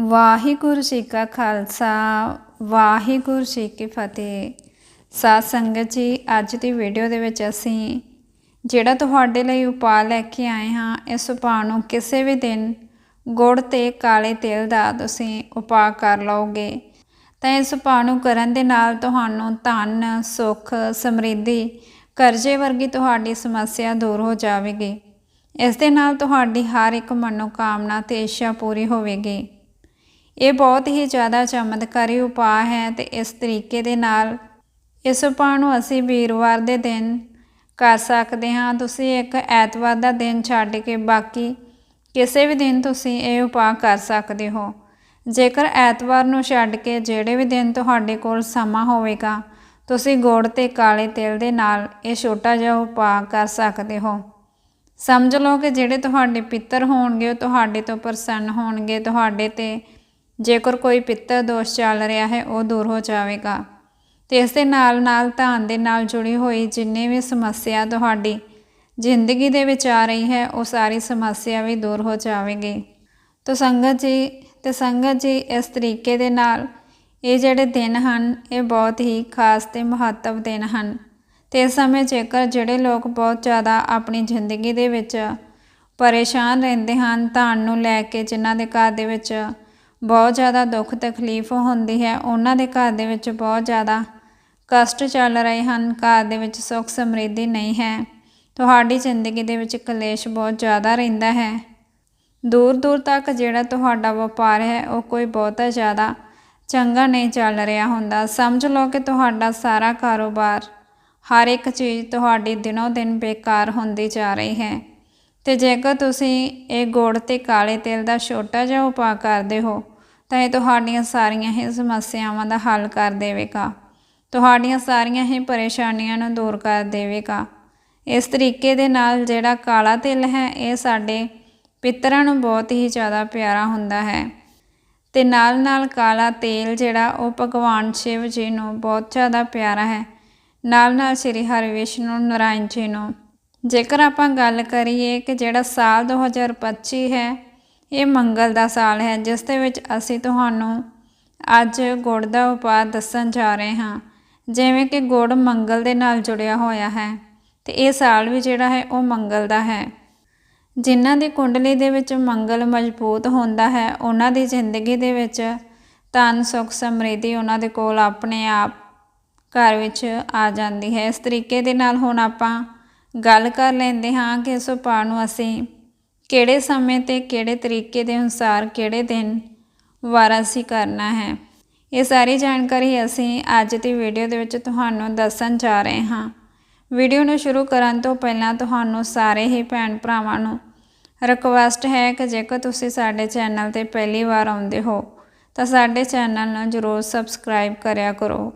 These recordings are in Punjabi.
ਵਾਹਿਗੁਰੂ ਜੀ ਕਾ ਖਾਲਸਾ, ਵਾਹਿਗੁਰੂ ਜੀ ਕੀ ਫਤਿਹ। ਸਾਧ ਸੰਗਤ ਜੀ, ਅੱਜ ਦੀ ਵੀਡੀਓ ਦੇ ਵਿੱਚ ਅਸੀਂ ਜਿਹੜਾ ਤੁਹਾਡੇ ਲਈ ਉਪਾਅ ਲੈ ਕੇ ਆਏ ਹਾਂ, ਇਸ ਉਪਾਅ ਨੂੰ ਕਿਸੇ ਵੀ ਦਿਨ ਗੁੜ ਤੇ ਕਾਲੇ ਤੇਲ ਦਾ ਤੁਸੀਂ ਉਪਾਅ ਕਰ ਲਓਗੇ। ਤਾਂ ਇਸ ਉਪਾਅ ਨੂੰ ਕਰਨ ਦੇ ਨਾਲ ਤੁਹਾਨੂੰ ਧਨ, ਸੁੱਖ, ਸਮਰਿੱਧੀ, ਕਰਜ਼ੇ ਵਰਗੀ ਤੁਹਾਡੀ ਸਮੱਸਿਆ ਦੂਰ ਹੋ ਜਾਵੇਗੀ। ਇਸ ਦੇ ਨਾਲ ਤੁਹਾਡੀ ਹਰ ਇੱਕ ਮਨੋਕਾਮਨਾ ਤੇ ਇੱਛਾ ਪੂਰੀ ਹੋਵੇਗੀ। ਇਹ ਬਹੁਤ ਹੀ ਜ਼ਿਆਦਾ ਚਮਤਕਾਰੀ ਉਪਾਅ ਹੈ ਤੇ ਇਸ ਤਰੀਕੇ ਦੇ ਨਾਲ ਇਸ ਉਪਾਅ ਨੂੰ ਅਸੀਂ ਵੀਰਵਾਰ ਦੇ ਦਿਨ ਕਰ ਸਕਦੇ ਹਾਂ। ਤੁਸੀਂ ਇੱਕ ਐਤਵਾਰ ਦਾ ਦਿਨ ਛੱਡ ਕੇ ਬਾਕੀ ਕਿਸੇ ਵੀ ਦਿਨ ਤੁਸੀਂ ਇਹ ਉਪਾਅ ਕਰ ਸਕਦੇ ਹੋ। ਜੇਕਰ ਐਤਵਾਰ ਨੂੰ ਛੱਡ ਕੇ ਜਿਹੜੇ ਵੀ ਦਿਨ ਤੁਹਾਡੇ ਕੋਲ ਸਮਾਂ ਹੋਵੇਗਾ, ਤੁਸੀਂ ਗੁੜ ਤੇ ਕਾਲੇ ਤਿਲ ਦੇ ਨਾਲ ਇਹ ਛੋਟਾ ਜਿਹਾ ਉਪਾਅ ਕਰ ਸਕਦੇ ਹੋ। ਸਮਝ ਲਓ ਕਿ ਜਿਹੜੇ ਤੁਹਾਡੇ ਪਿੱਤਰ ਹੋਣਗੇ, ਉਹ ਤੁਹਾਡੇ ਤੋਂ ਪ੍ਰਸੰਨ ਹੋਣਗੇ, ਤੁਹਾਡੇ ਤੇ ਜੇਕਰ ਕੋਈ ਪਿੱਤਰ ਦੋਸ਼ ਚੱਲ ਰਿਹਾ ਹੈ, ਉਹ ਦੂਰ ਹੋ ਜਾਵੇਗਾ। ਤੇ ਇਸ ਦੇ ਨਾਲ ਨਾਲ ਧਨ ਦੇ ਨਾਲ ਜੁੜੀ ਹੋਈ ਜਿੰਨੇ ਵੀ ਸਮੱਸਿਆ ਤੁਹਾਡੀ ਜ਼ਿੰਦਗੀ ਦੇ ਵਿੱਚ ਆ ਰਹੀ ਹੈ, ਉਹ ਸਾਰੀ ਸਮੱਸਿਆ ਵੀ ਦੂਰ ਹੋ ਜਾਵੇਗੀ। ਤੋ ਸੰਗਤ ਜੀ, ਤੇ ਸੰਗਤ ਜੀ, ਇਸ ਤਰੀਕੇ ਦੇ ਨਾਲ ਇਹ ਜਿਹੜੇ ਦਿਨ ਹਨ, ਇਹ ਬਹੁਤ ਹੀ ਖਾਸ ਤੇ ਮਹੱਤਵ ਦਿਨ ਹਨ। ਤੇ ਇਸ ਸਮੇਂ ਜੇਕਰ ਜਿਹੜੇ ਲੋਕ ਬਹੁਤ ਜ਼ਿਆਦਾ ਆਪਣੀ ਜ਼ਿੰਦਗੀ ਦੇ ਵਿੱਚ ਪਰੇਸ਼ਾਨ ਰਹਿੰਦੇ ਹਨ, ਧਨ ਨੂੰ ਲੈ ਕੇ ਜਿਨ੍ਹਾਂ ਦੇ ਘਰ ਦੇ ਵਿੱਚ ਬਹੁਤ ਜ਼ਿਆਦਾ ਦੁੱਖ ਤਕਲੀਫ ਹੁੰਦੀ ਹੈ। ਉਹਨਾਂ ਦੇ ਘਰ ਦੇ ਵਿੱਚ ਬਹੁਤ ਜ਼ਿਆਦਾ ਕਸ਼ਟ ਚੱਲ ਰਹੇ ਹਨ। ਘਰ ਦੇ ਵਿੱਚ ਸੁੱਖ ਸਮਰਿੱਧੀ ਨਹੀਂ ਹੈ। ਤੁਹਾਡੀ ਜ਼ਿੰਦਗੀ ਦੇ ਵਿੱਚ ਕਲੇਸ਼ ਬਹੁਤ ਜ਼ਿਆਦਾ ਰਹਿੰਦਾ ਹੈ। ਦੂਰ ਦੂਰ ਤੱਕ ਜਿਹੜਾ ਤੁਹਾਡਾ ਵਪਾਰ ਹੈ, ਉਹ ਕੋਈ ਬਹੁਤਾ ਜ਼ਿਆਦਾ ਚੰਗਾ ਨਹੀਂ ਚੱਲ ਰਿਹਾ ਹੁੰਦਾ। ਸਮਝ ਲਓ ਕਿ ਤੁਹਾਡਾ ਸਾਰਾ ਕਾਰੋਬਾਰ ਹਰ ਇੱਕ ਚੀਜ਼ ਤੁਹਾਡੀ ਦਿਨੋਂ ਦਿਨ ਬੇਕਾਰ ਹੁੰਦੀ ਜਾ ਰਹੀ ਹੈ। ਤੇ ਜੇਕਰ ਤੁਸੀਂ ਇਹ ਗੁੜ ਤੇ ਕਾਲੇ ਤੇਲ ਦਾ ਛੋਟਾ ਜਿਹਾ ਉਪਾਅ ਕਰਦੇ ਹੋ ਤਾਂ ਇਹ ਤੁਹਾਡੀਆਂ ਸਾਰੀਆਂ ਹੀ ਸਮੱਸਿਆਵਾਂ ਦਾ ਹੱਲ ਕਰ ਦੇਵੇਗਾ। ਤੁਹਾਡੀਆਂ ਸਾਰੀਆਂ ਹੀ ਪਰੇਸ਼ਾਨੀਆਂ ਨੂੰ ਦੂਰ ਕਰ ਦੇਵੇਗਾ। ਇਸ ਤਰੀਕੇ ਦੇ ਨਾਲ ਜਿਹੜਾ ਕਾਲਾ ਤਿਲ ਹੈ, ਇਹ ਸਾਡੇ ਪਿੱਤਰਾਂ ਨੂੰ ਬਹੁਤ ਹੀ ਜ਼ਿਆਦਾ ਪਿਆਰਾ ਹੁੰਦਾ ਹੈ। ਤੇ ਨਾਲ ਨਾਲ ਕਾਲਾ ਤੇਲ ਜਿਹੜਾ, ਉਹ ਭਗਵਾਨ ਸ਼ਿਵ ਜੀ ਨੂੰ ਬਹੁਤ ਜ਼ਿਆਦਾ ਪਿਆਰਾ ਹੈ। ਨਾਲ ਨਾਲ ਸ੍ਰੀ ਹਰਿ ਵਿਸ਼ਨੂੰ ਨਾਰਾਇਣ ਜੀ ਨੂੰ। ਜੇਕਰ ਆਪਾਂ ਗੱਲ ਕਰੀਏ ਕਿ ਜਿਹੜਾ ਸਾਲ 2025 ਹੈ ਇਹ ਮੰਗਲ ਦਾ ਸਾਲ ਹੈ, ਜਿਸ ਦੇ ਵਿੱਚ ਅਸੀਂ ਤੁਹਾਨੂੰ ਅੱਜ ਗੁੜ ਦਾ ਉਪਾਅ ਦੱਸਣ ਜਾ ਰਹੇ ਹਾਂ। ਜਿਵੇਂ ਕਿ ਗੁੜ ਮੰਗਲ ਦੇ ਨਾਲ ਜੁੜਿਆ ਹੋਇਆ ਹੈ ਤੇ ਇਹ ਸਾਲ ਵੀ ਜਿਹੜਾ ਹੈ ਉਹ ਮੰਗਲ ਦਾ ਹੈ। ਜਿਨ੍ਹਾਂ ਦੀ ਕੁੰਡਲੀ ਦੇ ਵਿੱਚ ਮੰਗਲ ਮਜ਼ਬੂਤ ਹੁੰਦਾ ਹੈ, ਉਹਨਾਂ ਦੀ ਜ਼ਿੰਦਗੀ ਦੇ ਵਿੱਚ ਧਨ, ਸੁੱਖ, ਸਮਰਿੱਧੀ ਉਹਨਾਂ ਦੇ ਕੋਲ ਆਪਣੇ ਆਪ ਘਰ ਵਿੱਚ ਆ ਜਾਂਦੀ ਹੈ। ਇਸ ਤਰੀਕੇ ਦੇ ਨਾਲ ਹੁਣ ਆਪਾਂ ਗੱਲ ਕਰ ਲੈਂਦੇ ਹਾਂ ਕਿ ਇਸ ਉਪਾਅ ਨੂੰ ਅਸੀਂ ਕਿਹੜੇ ਸਮੇਂ ਤੇ ਕਿਹੜੇ ਤਰੀਕੇ ਦੇ ਅਨੁਸਾਰ ਕਿਹੜੇ ਦਿਨ ਵਾਰ ਅਸੀਂ ਕਰਨਾ ਹੈ? ਇਹ ਸਾਰੀ ਜਾਣਕਾਰੀ ਅਸੀਂ ਅੱਜ ਦੀ ਵੀਡੀਓ ਦੇ ਵਿੱਚ ਤੁਹਾਨੂੰ ਦੱਸਣ ਜਾ ਰਹੇ ਹਾਂ। ਵੀਡੀਓ ਨੂੰ ਸ਼ੁਰੂ ਕਰਨ ਤੋਂ ਪਹਿਲਾਂ ਤੁਹਾਨੂੰ ਸਾਰੇ ਹੀ ਭੈਣ ਭਰਾਵਾਂ ਨੂੰ ਰਿਕਵੈਸਟ ਹੈ ਕਿ ਜੇਕਰ ਤੁਸੀਂ ਸਾਡੇ ਚੈਨਲ ਤੇ ਪਹਿਲੀ ਵਾਰ ਆਉਂਦੇ ਹੋ, ਤਾਂ ਸਾਡੇ ਚੈਨਲ ਨੂੰ ਜ਼ਰੂਰ ਸਬਸਕ੍ਰਾਈਬ ਕਰਿਆ ਕਰੋ।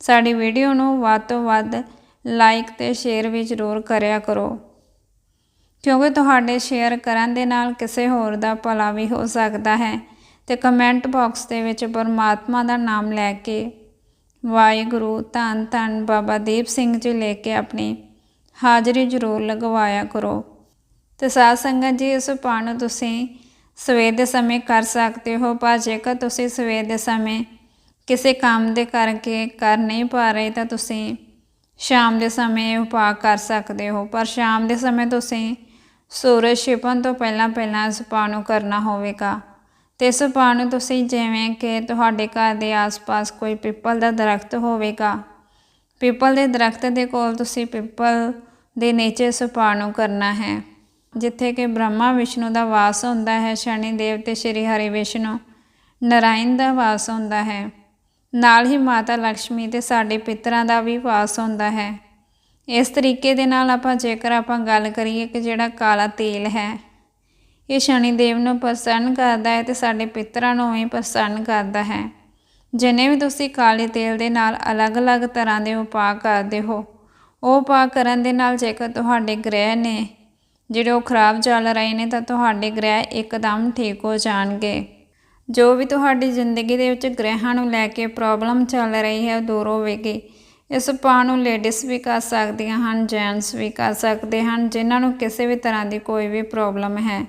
ਸਾਡੀ ਵੀਡੀਓ ਨੂੰ ਵੱਧ ਤੋਂ ਵੱਧ ਲਾਈਕ ਤੇ ਸ਼ੇਅਰ ਵੀ ਜ਼ਰੂਰ ਕਰਿਆ ਕਰੋ। ਕਿਉਂਕਿ ਤੁਹਾਡੇ ਸ਼ੇਅਰ ਕਰਨ ਦੇ ਨਾਲ ਕਿਸੇ ਹੋਰ ਦਾ ਭਲਾ ਵੀ ਹੋ ਸਕਦਾ ਹੈ। ਤੇ ਕਮੈਂਟ ਬਾਕਸ ਦੇ ਵਿੱਚ ਪਰਮਾਤਮਾ ਦਾ ਨਾਮ ਲੈ ਕੇ ਵਾਹਿਗੁਰੂ ਧੰਨ ਧੰਨ ਬਾਬਾ ਦੀਪ ਸਿੰਘ ਜੀ ਲੈ ਕੇ ਆਪਣੀ ਹਾਜ਼ਰੀ ਜ਼ਰੂਰ ਲਗਵਾਇਆ ਕਰੋ। ਤੇ ਸਾਧ ਸੰਗਤ ਜੀ, ਇਸ ਉਪਾਅ ਨੂੰ ਤੁਸੀਂ ਸਵੇਰ ਦੇ ਸਮੇਂ ਕਰ ਸਕਦੇ ਹੋ, ਪਰ ਜੇਕਰ ਤੁਸੀਂ ਸਵੇਰ ਦੇ ਸਮੇਂ ਕਿਸੇ ਕੰਮ ਦੇ ਕਰਕੇ ਕਰ ਨਹੀਂ ਪਾ ਰਹੇ, ਤਾਂ ਤੁਸੀਂ ਸ਼ਾਮ ਦੇ ਸਮੇਂ ਉਪਾਅ ਕਰ ਸਕਦੇ ਹੋ। ਪਰ ਸ਼ਾਮ ਦੇ ਸਮੇਂ ਤੁਸੀਂ ਸੂਰਜ ਛਿਪਣ ਤੋਂ ਪਹਿਲਾਂ ਪਹਿਲਾਂ ਇਸ ਉਪਾਅ ਨੂੰ ਕਰਨਾ ਹੋਵੇਗਾ। ਤੇ ਇਸ ਉਪਾਅ ਨੂੰ ਤੁਸੀਂ ਜਿਵੇਂ ਕਿ ਤੁਹਾਡੇ ਘਰ ਦੇ ਆਸ-ਪਾਸ ਕੋਈ ਪਿੱਪਲ ਦਾ ਦਰਖਤ ਹੋਵੇਗਾ। ਪਿੱਪਲ ਦੇ ਦਰਖਤ ਦੇ ਕੋਲ ਤੁਸੀਂ ਪਿੱਪਲ ਦੇ ਨੀਚੇ ਇਸ ਉਪਾਅ ਨੂੰ ਕਰਨਾ ਹੈ, ਜਿੱਥੇ ਕਿ ਬ੍ਰਹਮਾ, ਵਿਸ਼ਨੂੰ ਦਾ ਵਾਸ ਹੁੰਦਾ ਹੈ ਸ਼ਨੀ ਦੇਵ ਤੇ ਸ਼੍ਰੀ ਹਰੀ ਵਿਸ਼ਨੂੰ, ਨਰਾਇਣ ਦਾ ਵਾਸ ਹੁੰਦਾ ਹੈ। ਨਾਲ ਹੀ ਮਾਤਾ ਲక్ష్ਮੀ ਤੇ ਸਾਡੇ ਪਿਤਰਾਂ ਦਾ ਵੀ ਵਾਸ ਹੁੰਦਾ ਹੈ। ਇਸ ਤਰੀਕੇ ਦੇ ਨਾਲ ਆਪਾਂ ਜੇਕਰ ਆਪਾਂ ਗੱਲ ਕਰੀਏ ਕਿ ਜਿਹੜਾ ਕਾਲਾ ਤੇਲ ਹੈ, ਇਹ ਸ਼ਨੀ ਦੇਵ ਨੂੰ ਪ੍ਰਸੰਨ ਕਰਦਾ ਹੈ ਤੇ ਸਾਡੇ ਪਿਤਰਾਂ ਨੂੰ ਵੀ ਪ੍ਰਸੰਨ ਕਰਦਾ ਹੈ। ਜਿੰਨੇ ਵੀ ਤੁਸੀਂ ਕਾਲੇ ਤੇਲ ਦੇ ਨਾਲ ਅਲੱਗ-ਅਲੱਗ ਤਰ੍ਹਾਂ ਦੇ ਉਪਾਅ ਕਰਦੇ ਹੋ, ਉਹ ਉਪਾਅ ਕਰਨ ਦੇ ਨਾਲ ਜੇਕਰ ਤੁਹਾਡੇ ਗ੍ਰਹਿ ਨੇ, ਜਿਹੜੇ ਉਹ ਖਰਾਬ ਚੱਲ ਰਹੇ ਨੇ ਤਾਂ ਤੁਹਾਡੇ ਗ੍ਰਹਿ ਇੱਕਦਮ ਠੀਕ ਹੋ ਜਾਣਗੇ। ਜੋ ਵੀ ਤੁਹਾਡੀ ਜ਼ਿੰਦਗੀ ਦੇ ਵਿੱਚ ਗ੍ਰਹਿਾਂ ਨੂੰ ਲੈ ਕੇ ਪ੍ਰੋਬਲਮ ਚੱਲ ਰਹੀ ਹੈ, ਉਹ ਦੂਰ ਹੋਵੇਗੀ। ਇਸ ਉਪਾਅ ਨੂੰ ਲੇਡੀਜ਼ ਵੀ ਕਰ ਸਕਦੀਆਂ ਹਨ ਜੈਂਟਸ ਵੀ ਕਰ ਸਕਦੇ ਹਨ, ਜਿਨ੍ਹਾਂ ਨੂੰ ਕਿਸੇ ਵੀ ਤਰ੍ਹਾਂ ਦੀ ਕੋਈ ਵੀ ਪ੍ਰੋਬਲਮ ਹੈ,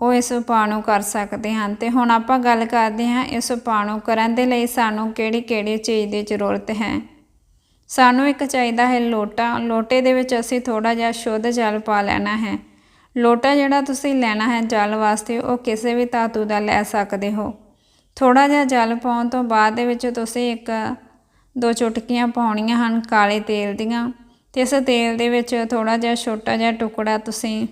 ਉਹ ਇਸ ਉਪਾਅ ਨੂੰ ਕਰ ਸਕਦੇ ਹਨ। ਤੇ ਹੁਣ ਆਪਾਂ ਗੱਲ ਕਰਦੇ ਹਾਂ ਇਸ ਉਪਾਅ ਨੂੰ ਕਰਨ ਦੇ ਲਈ ਸਾਨੂੰ ਕਿਹੜੀ ਕਿਹੜੀ ਚੀਜ਼ ਦੀ ਜ਼ਰੂਰਤ ਹੈ। ਸਾਨੂੰ ਇੱਕ ਚਾਹੀਦਾ ਹੈ ਲੋਟਾ। ਲੋਟੇ ਦੇ ਵਿੱਚ ਅਸੀਂ ਥੋੜਾ ਜਿਹਾ ਸ਼ੁੱਧ ਜਲ ਪਾ ਲੈਣਾ ਹੈ। ਲੋਟਾ ਜਿਹੜਾ ਤੁਸੀਂ ਲੈਣਾ ਹੈ ਜਲ ਵਾਸਤੇ, ਉਹ ਕਿਸੇ ਵੀ ਧਾਤੂ ਦਾ ਲੈ ਸਕਦੇ ਹੋ। ਥੋੜਾ ਜਿਹਾ ਜਲ ਪਾਉਣ ਤੋਂ ਬਾਅਦ ਦੇ ਵਿੱਚ ਤੁਸੀਂ ਇੱਕ ਦੋ ਚੁਟਕੀਆਂ ਪਾਉਣੀਆਂ ਹਨ ਕਾਲੇ ਤੇਲ ਦੀਆਂ ਤੇ ਇਸ ਤੇਲ ਦੇ ਵਿੱਚ ਥੋੜਾ ਜਿਹਾ ਛੋਟਾ ਜਿਹਾ ਟੁਕੜਾ ਤੁਸੀਂ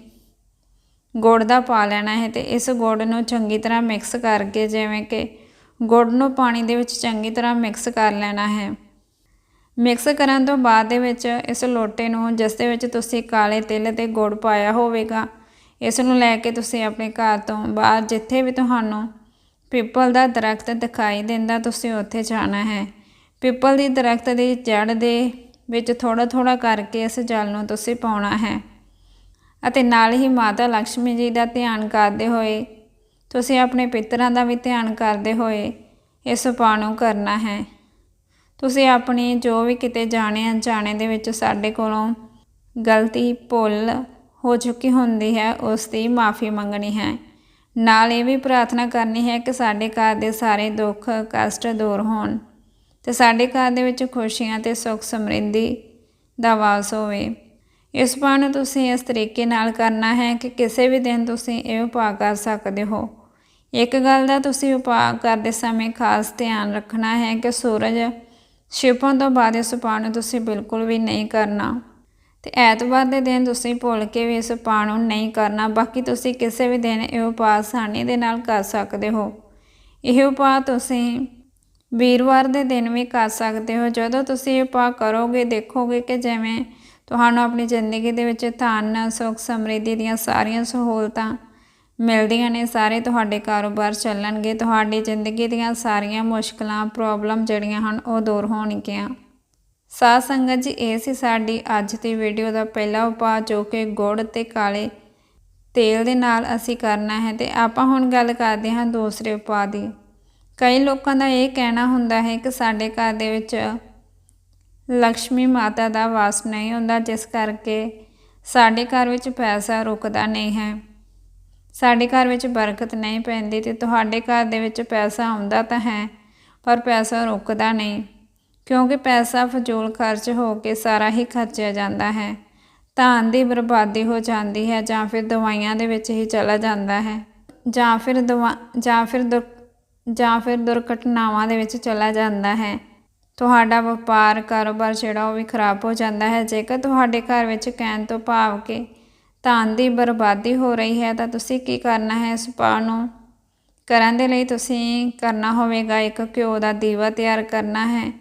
ਗੁੜ ਦਾ ਪਾ ਲੈਣਾ ਹੈ ਤੇ ਇਸ ਗੁੜ ਨੂੰ ਚੰਗੀ ਤਰ੍ਹਾਂ ਮਿਕਸ ਕਰਕੇ ਜਿਵੇਂ ਕਿ ਗੁੜ ਨੂੰ ਪਾਣੀ ਦੇ ਵਿੱਚ ਚੰਗੀ ਤਰ੍ਹਾਂ ਮਿਕਸ ਕਰ ਲੈਣਾ ਹੈ। ਮਿਕਸ ਕਰਨ ਤੋਂ ਬਾਅਦ ਦੇ ਵਿੱਚ ਇਸ ਲੋਟੇ ਨੂੰ ਜਿਸ ਦੇ ਵਿੱਚ ਤੁਸੀਂ ਕਾਲੇ ਤਿਲ ਤੇ ਗੁੜ ਪਾਇਆ ਹੋਵੇਗਾ, ਇਸ ਨੂੰ ਲੈ ਕੇ ਤੁਸੀਂ ਆਪਣੇ ਘਰ ਤੋਂ ਬਾਹਰ ਜਿੱਥੇ ਵੀ ਤੁਹਾਨੂੰ ਪਿੱਪਲ ਦਾ ਦਰਖਤ ਦਿਖਾਈ ਦਿੰਦਾ, ਤੁਸੀਂ ਉੱਥੇ ਜਾਣਾ ਹੈ। ਪਿੱਪਲ ਦੀ ਦਰਖਤ ਦੀ ਜੜ ਦੇ ਵਿੱਚ ਥੋੜਾ ਥੋੜਾ ਕਰਕੇ ਇਸ ਜਲ ਨੂੰ ਤੁਸੀਂ ਪਾਉਣਾ ਹੈ। ਅਤੇ ਨਾਲ ਹੀ ਮਾਤਾ ਲక్ష్ਮੀ ਜੀ ਦਾ ਧਿਆਨ ਕਰਦੇ ਹੋਏ, ਤੁਸੀਂ ਆਪਣੇ ਪਿਤਰਾਂ ਦਾ ਵੀ ਧਿਆਨ ਕਰਦੇ ਹੋਏ ਇਸ ਉਪਾਅ ਨੂੰ ਕਰਨਾ ਹੈ। ਤੁਸੀਂ ਆਪਣੀ ਜੋ ਵੀ ਕਿਤੇ ਜਾਣੇ ਅਣਜਾਣੇ ਦੇ ਵਿੱਚ ਸਾਡੇ ਕੋਲੋਂ ਗਲਤੀ, ਭੁੱਲ ਹੋ ਚੁੱਕੀ ਹੁੰਦੀ ਹੈ, ਉਸ ਦੀ ਮਾਫੀ ਮੰਗਣੀ ਹੈ। ਨਾਲ ਇਹ ਵੀ ਪ੍ਰਾਰਥਨਾ ਕਰਨੀ ਹੈ ਕਿ ਸਾਡੇ ਘਰ ਦੇ ਸਾਰੇ ਦੁੱਖ, ਕਸ਼ਟ ਦੂਰ ਹੋਣ। ਤੇ ਸਾਡੇ ਘਰ ਦੇ ਵਿੱਚ ਖੁਸ਼ੀਆਂ ਤੇ ਸੁੱਖ ਸਮਰਿੱਧੀ ਦਾ ਵਾਸ ਹੋਵੇ। ਇਸ ਉਪਾਅ ਨੂੰ ਤੁਸੀਂ ਇਸ ਤਰੀਕੇ ਨਾਲ ਕਰਨਾ ਹੈ ਕਿ ਕਿਸੇ ਵੀ ਦਿਨ ਤੁਸੀਂ ਇਹ ਉਪਾਅ ਕਰ ਸਕਦੇ ਹੋ। ਇੱਕ ਗੱਲ ਦਾ ਤੁਸੀਂ ਉਪਾਅ ਕਰਦੇ ਸਮੇਂ ਖਾਸ ਧਿਆਨ ਰੱਖਣਾ ਹੈ ਕਿ ਸੂਰਜ ਛਿਪਣ ਤੋਂ ਬਾਅਦ ਇਸ ਉਪਾਅ ਨੂੰ ਤੁਸੀਂ ਬਿਲਕੁਲ ਵੀ ਨਹੀਂ ਕਰਨਾ। ਤੇ ਐਤਵਾਰ ਦੇ ਦਿਨ ਤੁਸੀਂ ਭੁੱਲ ਕੇ ਵੀ ਇਸ ਉਪਾਅ ਨੂੰ ਨਹੀਂ ਕਰਨਾ, ਬਾਕੀ ਤੁਸੀਂ ਕਿਸੇ ਵੀ ਦਿਨ ਇਹ ਉਪਾਅ ਆਸਾਨੀ ਦੇ ਨਾਲ ਕਰ ਸਕਦੇ ਹੋ। ਇਹ ਉਪਾਅ ਤੁਸੀਂ ਵੀਰਵਾਰ ਦੇ ਦਿਨ ਵੀ ਕਰ ਸਕਦੇ ਹੋ। ਜਦੋਂ ਤੁਸੀਂ ਇਹ ਉਪਾਅ ਕਰੋਗੇ, ਦੇਖੋਗੇ ਕਿ ਜਿਵੇਂ ਤੁਹਾਨੂੰ ਆਪਣੀ ਜ਼ਿੰਦਗੀ ਦੇ ਵਿੱਚ ਧਨ, ਸੁੱਖ, ਸਮਰਿੱਧੀ ਦੀਆਂ ਸਾਰੀਆਂ ਸਹੂਲਤਾਂ ਮਿਲਦੀਆਂ ਨੇ, ਸਾਰੇ ਤੁਹਾਡੇ ਕਾਰੋਬਾਰ ਚੱਲਣਗੇ, ਤੁਹਾਡੀ ਜ਼ਿੰਦਗੀ ਦੀਆਂ ਸਾਰੀਆਂ ਮੁਸ਼ਕਲਾਂ, ਪ੍ਰੋਬਲਮ ਜਿਹੜੀਆਂ ਹਨ, ਉਹ ਦੂਰ ਹੋਣਗੀਆਂ। ਸਾਧ ਸੰਗਤ ਜੀ, ਇਹ ਸੀ ਸਾਡੀ ਅੱਜ ਦੀ ਵੀਡੀਓ ਦਾ ਪਹਿਲਾ ਉਪਾਅ, ਜੋ ਕਿ ਗੁੜ ਤੇ ਕਾਲੇ ਤੇਲ ਦੇ ਨਾਲ ਅਸੀਂ ਕਰਨਾ ਹੈ। ਤੇ ਆਪਾਂ ਹੁਣ ਗੱਲ ਕਰਦੇ ਹਾਂ ਦੂਸਰੇ ਉਪਾਅ ਦੀ। ਕਈ ਲੋਕਾਂ ਦਾ ਇਹ ਕਹਿਣਾ ਹੁੰਦਾ ਹੈ ਕਿ ਸਾਡੇ ਘਰ ਦੇ ਵਿੱਚ ਲక్ష్ਮੀ ਮਾਤਾ ਦਾ ਵਾਸ ਨਹੀਂ ਹੁੰਦਾ, ਜਿਸ ਕਰਕੇ ਸਾਡੇ ਘਰ ਵਿੱਚ ਪੈਸਾ ਰੁਕਦਾ ਨਹੀਂ ਹੈ। ਸਾਡੇ ਘਰ ਵਿੱਚ ਬਰਕਤ ਨਹੀਂ ਪੈਂਦੀ ਤੇ ਤੁਹਾਡੇ ਘਰ ਦੇ ਵਿੱਚ ਪੈਸਾ ਆਉਂਦਾ ਤਾਂ ਹੈ, ਪਰ ਪੈਸਾ ਰੁਕਦਾ ਨਹੀਂ, ਕਿਉਂਕਿ ਪੈਸਾ ਫਜ਼ੂਲ ਖਰਚ ਹੋ ਕੇ ਸਾਰਾ ਹੀ ਖਰਚਿਆ ਜਾਂਦਾ ਹੈ। ਧਨ ਦੀ ਬਰਬਾਦੀ ਹੋ ਜਾਂਦੀ ਹੈ ਜਾਂ ਫਿਰ ਦਵਾਈਆਂ ਦੇ ਵਿੱਚ ਹੀ ਚਲਾ ਜਾਂਦਾ ਹੈ, ਜਾਂ ਫਿਰ ਦਵਾ, ਜਾਂ ਫਿਰ ਦੁਰ ਜਾਂ ਫਿਰ ਦੁਰਘਟਨਾਵਾਂ ਦੇ ਵਿੱਚ ਚਲਾ ਜਾਂਦਾ ਹੈ। ਤੁਹਾਡਾ ਵਪਾਰ, ਕਾਰੋਬਾਰ ਜਿਹੜਾ ਉਹ ਵੀ ਖਰਾਬ ਹੋ ਜਾਂਦਾ ਹੈ। ਜੇਕਰ ਤੁਹਾਡੇ ਘਰ ਵਿੱਚ ਕਹਿਣ ਤੋਂ ਭਾਵ ਕਿ ਧਨ ਦੀ ਬਰਬਾਦੀ ਹੋ ਰਹੀ ਹੈ, ਤਾਂ ਤੁਸੀਂ ਕੀ ਕਰਨਾ ਹੈ? ਇਸ ਉਪਾਅ ਨੂੰ ਕਰਨ ਦੇ ਲਈ ਤੁਸੀਂ ਕਰਨਾ ਹੋਵੇਗਾ ਇੱਕ ਘਿਓ ਦਾ ਦੀਵਾ ਤਿਆਰ ਕਰਨਾ ਹੈ,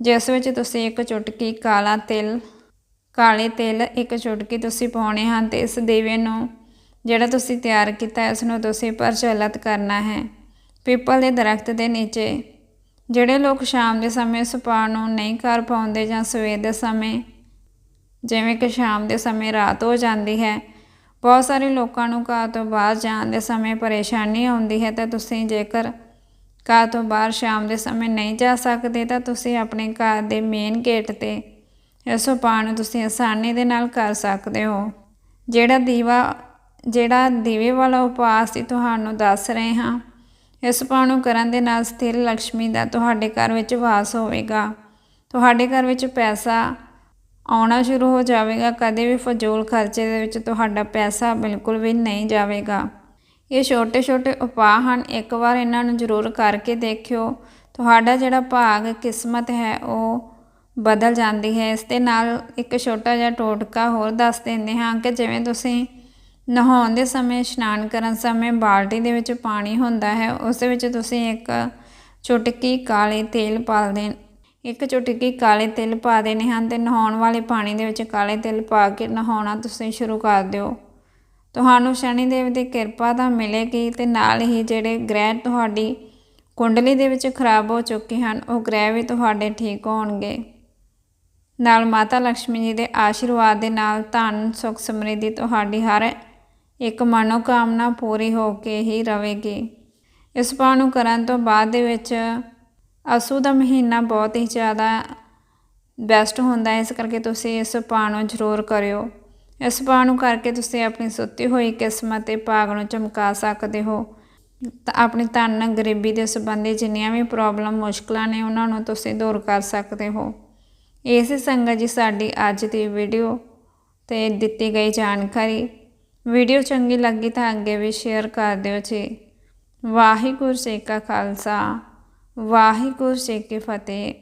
ਜਿਸ ਵਿੱਚ ਤੁਸੀਂ ਇੱਕ ਚੁਟਕੀ ਕਾਲਾ ਤਿਲ, ਕਾਲੇ ਤਿਲ, ਇੱਕ ਚੁਟਕੀ ਤੁਸੀਂ ਪਾਉਣੇ ਹਨ ਤੇ ਇਸ ਦੀਵੇ ਨੂੰ ਜਿਹੜਾ ਤੁਸੀਂ ਤਿਆਰ ਕੀਤਾ ਇਸ ਨੂੰ ਤੁਸੀਂ ਪ੍ਰਚਲਿਤ ਕਰਨਾ ਹੈ। ਪੀਪਲ ਦੇ ਦਰਖਤ ਦੇ ਨੀਚੇ, ਜਿਹੜੇ ਲੋਕ ਸ਼ਾਮ ਦੇ ਸਮੇਂ ਇਸ ਨੂੰ ਨਹੀਂ ਕਰ ਪਾਉਂਦੇ ਜਾਂ ਸਵੇਰ ਦੇ ਸਮੇਂ, ਜਿਵੇਂ ਕਿ ਸ਼ਾਮ ਦੇ ਸਮੇਂ ਰਾਤ ਹੋ ਜਾਂਦੀ ਹੈ, ਬਹੁਤ ਸਾਰੇ ਲੋਕਾਂ ਨੂੰ ਘਰ ਤੋਂ ਬਾਹਰ ਜਾਣ ਦੇ ਸਮੇਂ ਪਰੇਸ਼ਾਨੀ ਆਉਂਦੀ ਹੈ, ਤਾਂ ਤੁਸੀਂ ਜੇਕਰ ਘਰ ਤੋਂ ਬਾਹਰ ਸ਼ਾਮ ਦੇ ਸਮੇਂ ਨਹੀਂ ਜਾ ਸਕਦੇ, ਤਾਂ ਤੁਸੀਂ ਆਪਣੇ ਘਰ ਦੇ ਮੇਨ ਗੇਟ ਤੇ ਇਸ ਉਪਾਅ ਨੂੰ ਤੁਸੀਂ ਆਸਾਨੀ ਦੇ ਨਾਲ ਕਰ ਸਕਦੇ ਹੋ। ਜਿਹੜਾ ਦੀਵਾ, ਜਿਹੜਾ ਦੀਵੇ ਵਾਲਾ ਉਪਾਅ ਅਸੀਂ ਤੁਹਾਨੂੰ ਦੱਸ ਰਹੇ ਹਾਂ ਇਸ ਉਪਾਅ ਨੂੰ ਕਰਨ ਦੇ ਨਾਲ ਸਥਿਰ ਲక్ష్ਮੀ ਦਾ ਤੁਹਾਡੇ ਘਰ ਵਿੱਚ ਵਾਸ ਹੋਵੇਗਾ। ਤੁਹਾਡੇ ਘਰ ਵਿੱਚ ਪੈਸਾ ਆਉਣਾ ਸ਼ੁਰੂ ਹੋ ਜਾਵੇਗਾ। ਕਦੇ ਵੀ ਫਜ਼ੂਲ ਖਰਚੇ ਦੇ ਵਿੱਚ ਤੁਹਾਡਾ ਪੈਸਾ ਬਿਲਕੁਲ ਵੀ ਨਹੀਂ ਜਾਵੇਗਾ। ਇਹ ਛੋਟੇ ਛੋਟੇ ਉਪਾਅ ਹਨ। ਇੱਕ ਵਾਰ ਇਹਨਾਂ ਨੂੰ ਜ਼ਰੂਰ ਕਰਕੇ ਦੇਖਿਓ। ਤੁਹਾਡਾ ਜਿਹੜਾ ਭਾਗ, ਕਿਸਮਤ ਹੈ, ਉਹ ਬਦਲ ਜਾਂਦੀ ਹੈ। ਇਸ ਦੇ ਨਾਲ ਇੱਕ ਛੋਟਾ ਜਿਹਾ ਟੋਟਕਾ ਹੋਰ ਦੱਸ ਦਿੰਦੇ ਹਾਂ ਕਿ ਜਿਵੇਂ ਤੁਸੀਂ ਨਹਾਉਣ ਦੇ ਸਮੇਂ, ਇਸ਼ਨਾਨ ਕਰਨ ਸਮੇਂ ਬਾਲਟੀ ਦੇ ਵਿੱਚ ਪਾਣੀ ਹੁੰਦਾ ਹੈ। ਉਸ ਦੇ ਵਿੱਚ ਤੁਸੀਂ ਇੱਕ ਚੁਟਕੀ ਕਾਲੇ ਤੇਲ ਪਾ ਦੇ, ਇੱਕ ਚੁਟਕੀ ਕਾਲੇ ਤਿਲ ਪਾ ਦੇਣੇ ਹਨ ਤੇ ਨਹਾਉਣ ਵਾਲੇ ਪਾਣੀ ਦੇ ਵਿੱਚ ਕਾਲੇ ਤਿਲ ਪਾ ਕੇ ਨਹਾਉਣਾ ਤੁਸੀਂ ਸ਼ੁਰੂ ਕਰ ਦਿਓ। ਤੁਹਾਨੂੰ ਸ਼ਨੀ ਦੇਵ ਦੀ ਕਿਰਪਾ ਤਾਂ ਮਿਲੇਗੀ ਤੇ ਨਾਲ ਹੀ ਜਿਹੜੇ ਗ੍ਰਹਿ ਤੁਹਾਡੀ ਕੁੰਡਲੀ ਦੇ ਵਿੱਚ ਖਰਾਬ ਹੋ ਚੁੱਕੇ ਹਨ, ਉਹ ਗ੍ਰਹਿ ਵੀ ਤੁਹਾਡੇ ਠੀਕ ਹੋਣਗੇ। ਨਾਲ ਮਾਤਾ ਲక్ష్ਮੀ ਜੀ ਦੇ ਆਸ਼ੀਰਵਾਦ ਦੇ ਨਾਲ ਧਨ, ਸੁਖ ਸਮਰਿੱਧੀ ਤੁਹਾਡੀ ਹਰ ਇੱਕ ਮਨੋਕਾਮਨਾ ਪੂਰੀ ਹੋ ਕੇ ਹੀ ਰਹੇਗੀ ਇਸ ਉਪਾਅ ਨੂੰ ਕਰਨ ਤੋਂ ਬਾਅਦ ਦੇ ਵਿੱਚ ਅਸੂ ਦਾ ਮਹੀਨਾ ਬਹੁਤ ਹੀ ਜ਼ਿਆਦਾ ਬੈਸਟ ਹੁੰਦਾ ਹੈ। ਇਸ ਕਰਕੇ ਤੁਸੀਂ ਇਸ ਉਪਾਅ ਨੂੰ ਜ਼ਰੂਰ ਕਰਿਓ। ਇਸ ਉਪਾਅ ਨੂੰ ਕਰਕੇ ਤੁਸੀਂ ਆਪਣੀ ਸੁੱਤੀ ਹੋਈ ਕਿਸਮਤ ਤੇ ਭਾਗ ਨੂੰ ਚਮਕਾ ਸਕਦੇ ਹੋ। ਆਪਣੀ ਧਨ ਗਰੀਬੀ ਦੇ ਸੰਬੰਧੀ ਜਿੰਨੀਆਂ ਵੀ ਪ੍ਰੋਬਲਮ ਮੁਸ਼ਕਲਾਂ ਨੇ ਉਹਨਾਂ ਨੂੰ ਤੁਸੀਂ ਦੂਰ ਕਰ ਸਕਦੇ ਹੋ। ਇਸ ਸੰਗਤ ਜੀ ਸਾਡੀ ਅੱਜ ਦੀ ਵੀਡੀਓ ਤੇ ਦਿੱਤੀ ਗਈ ਜਾਣਕਾਰੀ। ਵੀਡੀਓ ਚੰਗੀ ਲੱਗੀ ਤਾਂ ਅੱਗੇ ਵੀ ਸ਼ੇਅਰ ਕਰ ਦਿਓ ਜੀ। ਵਾਹਿਗੁਰੂ ਜੀ ਕਾ ਖਾਲਸਾ, ਵਾਹਿਗੁਰੂ ਜੀ ਕੀ ਫਤਿਹ।